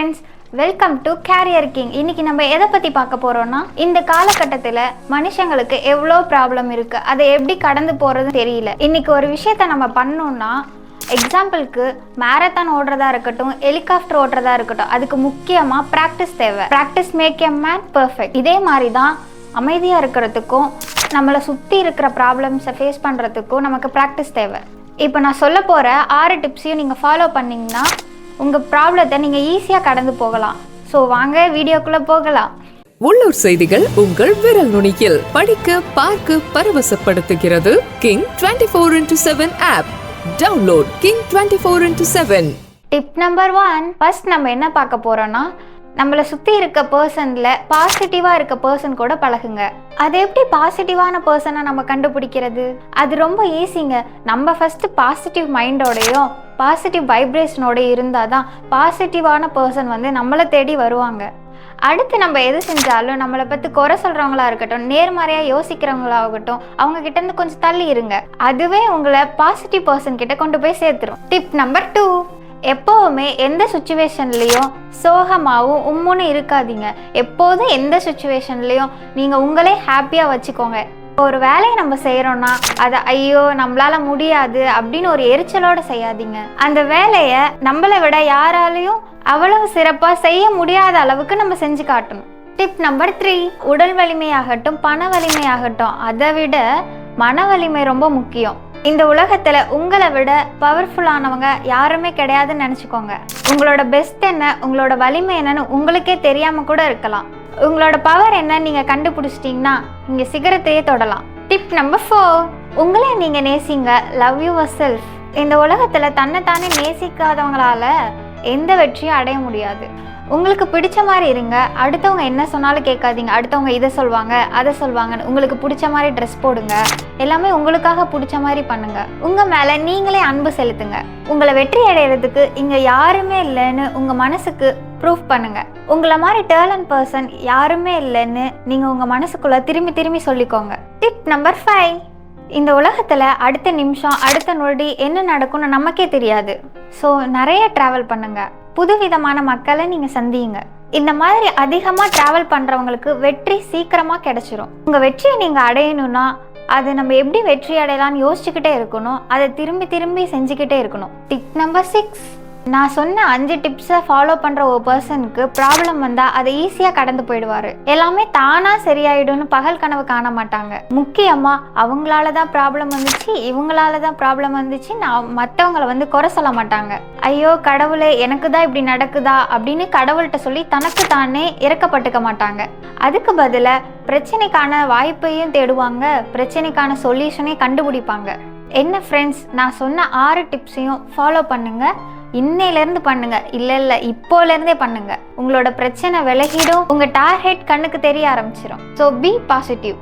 Friends welcome to career king இன்னைக்கு நம்ம எதை பற்றி பார்க்க போகிறோம்னா இந்த காலகட்டத்தில் மனுஷங்களுக்கு எவ்வளோ ப்ராப்ளம் இருக்குது அதை எப்படி கடந்து போகிறது தெரியல. இன்னைக்கு ஒரு விஷயத்த நம்ம பண்ணோம்னா எக்ஸாம்பிளுக்கு மேரத்தான் ஓடுறதா இருக்கட்டும் ஹெலிகாப்டர் ஓடுறதா இருக்கட்டும் அதுக்கு முக்கியமாக ப்ராக்டிஸ் தேவை. Practice make a man perfect இதே மாதிரி தான் அமைதியாக இருக்கிறதுக்கும் நம்மளை சுற்றி இருக்கிற ப்ராப்ளம்ஸை ஃபேஸ் பண்ணுறதுக்கும் நமக்கு ப்ராக்டிஸ் தேவை. இப்போ நான் சொல்ல போகிற ஆறு டிப்ஸையும் நீங்கள் ஃபாலோ பண்ணிங்கன்னா உங்கள் ப்ராப்ளத்தை நீங்கள் ஈஸியாக கடந்து போகலாம். ஸோ வாங்க வீடியோக்குள்ளே போகலாம். உள்ளூர் செய்திகள் உங்கள் விரல் நுனியில். படிக்க பார்க்க பரவசப்படுத்துகிறது king twenty four into seven app download king twenty four into seven tip number one first நம்ம என்ன பார்க்க போகிறோன்னா நம்மளை சுற்றி இருக்க பர்சனில் பாசிட்டிவாக இருக்க பர்சன் கூட பழகுங்க. அது எப்படி பாசிட்டிவான பர்சனை நம்ம கண்டுபிடிக்கிறது? அது ரொம்ப ஈஸிங்க நம்ம ஃபஸ்ட்டு பாசிட்டிவ் மைண்டோடையும் பாசிட்டிவ் வைப்ரேஷனோட இருந்தால் தான் பாசிட்டிவான பர்சன் வந்து நம்மளை தேடி வருவாங்க. அடுத்து நம்ம எது செஞ்சாலும் நம்மளை பற்றி குறை சொல்கிறவங்களா இருக்கட்டும் நேர்மறையாக யோசிக்கிறவங்களாகட்டும் அவங்க கிட்டேருந்து கொஞ்சம் தள்ளி இருங்க. அதுவே உங்களை பாசிட்டிவ் பர்சன் கிட்ட கொண்டு போய் சேர்த்துரும். டிப் நம்பர் டூ எப்போவுமே எந்த சுச்சுவேஷன்லேயும் சோகமாகவும் உம்முன்னு இருக்காதீங்க. எப்போதும் எந்த சுச்சுவேஷன்லேயும் நீங்கள் உங்களே ஹாப்பியாக வச்சுக்கோங்க. ஒரு வேலையை நம்ம செய்கிறோன்னா அதை ஐயோ நம்மளால முடியாது அப்படின்னு ஒரு எரிச்சலோட செய்யாதீங்க. அந்த வேலையை நம்மளை விட யாராலையும் அவ்வளவு சிறப்பாக செய்ய முடியாத அளவுக்கு நம்ம செஞ்சு காட்டணும். டிப் நம்பர் த்ரீ உடல் வலிமையாகட்டும் பண வலிமையாகட்டும் அதை விட மன வலிமை ரொம்ப முக்கியம். இந்த உலகத்துல உங்களை விட பவர்ஃபுல்லானவங்க யாருமே கிடையாதுன்னு நினச்சிக்கோங்க. உங்களோட பெஸ்ட் என்ன உங்களோட வலிமை என்னன்னு உங்களுக்கே தெரியாம கூட இருக்கலாம். உங்களோட பவர் என்ன நீங்க கண்டுபிடிச்சிட்டீங்கன்னா நீங்க சிகரத்தையே தொடலாம். டிப் நம்பர் ஃபோர் உங்களே நீங்க நேசிங்க லவ் யுவர் செல்ஃப் இந்த உலகத்துல தன்னைத்தானே நேசிக்காதவங்களால எந்த வெற்றியும் அடைய முடியாது. உங்களுக்கு பிடிச்ச மாதிரி இருங்க. அடுத்தவங்க என்ன சொன்னாலும் கேட்காதீங்க. அடுத்தவங்க இதை சொல்லுவாங்க அதை சொல்லுவாங்கன்னு உங்களுக்கு பிடிச்ச மாதிரி ட்ரெஸ் போடுங்க. எல்லாமே உங்களுக்காக பிடிச்ச மாதிரி பண்ணுங்க. உங்க மேல நீங்களே அன்பு செலுத்துங்க. உங்களை வெற்றி அடைகிறதுக்கு இங்க யாருமே இல்லைன்னு உங்க மனசுக்கு ப்ரூஃப் பண்ணுங்க. உங்களை மாதிரி டேலண்ட் பர்சன் யாருமே இல்லைன்னு நீங்க உங்க மனசுக்குள்ள திரும்பி திரும்பி சொல்லிக்கோங்க. டிப் நம்பர் ஃபைவ் இந்த உலகத்தில் அடுத்த நிமிஷம் அடுத்த நொடி என்ன நடக்கும்னு நமக்கே தெரியாது. ஸோ நிறைய ட்ராவல் பண்ணுங்க. புதுவிதமான மக்களை நீங்கள் சந்தியுங்க. இந்த மாதிரி அதிகமாக ட்ராவல் பண்ணுறவங்களுக்கு வெற்றி சீக்கிரமாக கிடைச்சிரும். உங்கள் வெற்றியை நீங்கள் அடையணும்னா அது நம்ம எப்படி வெற்றி அடையலாம்னு யோசிச்சுக்கிட்டே இருக்கணும். அதை திரும்பி திரும்பி செஞ்சுக்கிட்டே இருக்கணும். டிக் நம்பர் சிக்ஸ் நான் சொன்ன அஞ்சு டிப்ஸை ஃபாலோ பண்ணுற ஒரு பர்சனுக்கு ப்ராப்ளம் வந்தால் அதை ஈஸியாக கடந்து போயிடுவார். எல்லாமே தானாக சரியாயிடும்னு பகல் கனவு காண மாட்டாங்க. முக்கியமாக அவங்களால தான் ப்ராப்ளம் வந்துச்சு இவங்களால தான் ப்ராப்ளம் வந்துச்சு நான் மற்றவங்கள வந்து குறை சொல்ல மாட்டாங்க. ஐயோ கடவுளே எனக்கு தான் இப்படி நடக்குதா? அப்படின்னு கடவுள்கிட்ட சொல்லி தனக்கு தானே இறக்கப்பட்டுக்க மாட்டாங்க. அதுக்கு பதிலாக பிரச்சனைக்கான வாய்ப்பையும் தேடுவாங்க பிரச்சனைக்கான சொல்யூஷனையும் கண்டுபிடிப்பாங்க. என்ன ஃப்ரெண்ட்ஸ் நான் சொன்ன ஆறு டிப்ஸையும் ஃபாலோ பண்ணுங்கள் இன்னையிலேருந்து பண்ணுங்க. இல்லை இல்லை இப்போலேருந்தே பண்ணுங்க. உங்களோட பிரச்சனை விலகிடும். உங்கள் டார்கெட் கண்ணுக்கு தெரிய ஆரம்பிச்சிடும் ஸோ பி பாசிட்டிவ்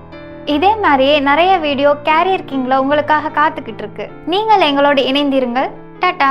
இதே மாதிரியே நிறைய வீடியோ கேரியர் கிங்கில் உங்களுக்காக காத்துக்கிட்டு இருக்கு. நீங்கள் எங்களோட இணைந்திருங்கள். டாட்டா!